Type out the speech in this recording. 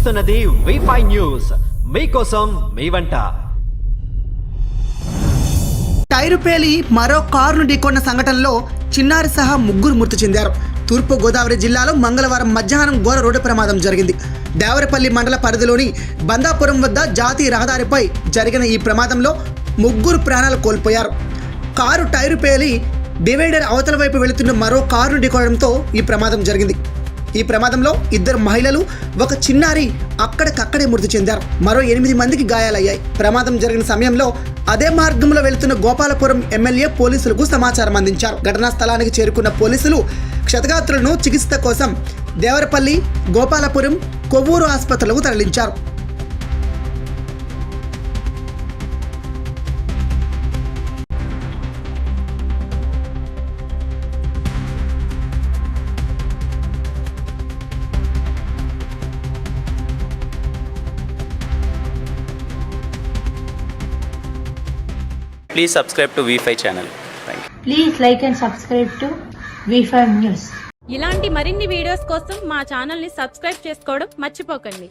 చూస్తున్నది wifi news మీకోసం మీ వంట. టైరు పేలి మరో కారును ఢీకొన్న సంఘటనలో చిన్నారి సహా ముగ్గురు మృతి చెందారు. తూర్పు గోదావరి జిల్లాలో మంగళవారం మధ్యాహ్నం ఘోర రోడ్డు ప్రమాదం జరిగింది. దేవరపల్లి మండల పరిధిలోని బందాపురం వద్ద జాతీయ రహదారిపై జరిగిన ఈ ప్రమాదంలో ముగ్గురు ప్రాణాలు కోల్పోయారు. కారు టైరు పేలి డివైడర్ అవతల వైపు వెళుతున్న మరో కారును ఢీకొనడంతో ఈ ప్రమాదం జరిగింది. ఈ ప్రమాదంలో ఇద్దరు మహిళలు ఒక చిన్నారి అక్కడికక్కడే మృతి చెందారు. మరో ఎనిమిది మందికి గాయాలయ్యాయి. ప్రమాదం జరిగిన సమయంలో అదే మార్గంలో వెళుతున్న గోపాలపురం ఎమ్మెల్యే పోలీసులకు సమాచారం అందించారు. ఘటనా స్థలానికి చేరుకున్న పోలీసులు క్షతగాత్రులను చికిత్స కోసం దేవరపల్లి గోపాలపురం కొవ్వూరు ఆసుపత్రులకు తరలించారు. Please subscribe to వీఫై channel please like and subscribe to వీఫై news ఇలాంటి మరిన్ని వీడియోస్ కోసం మా ఛానల్ సబ్స్క్రైబ్ చేసుకోవడం మర్చిపోకండి.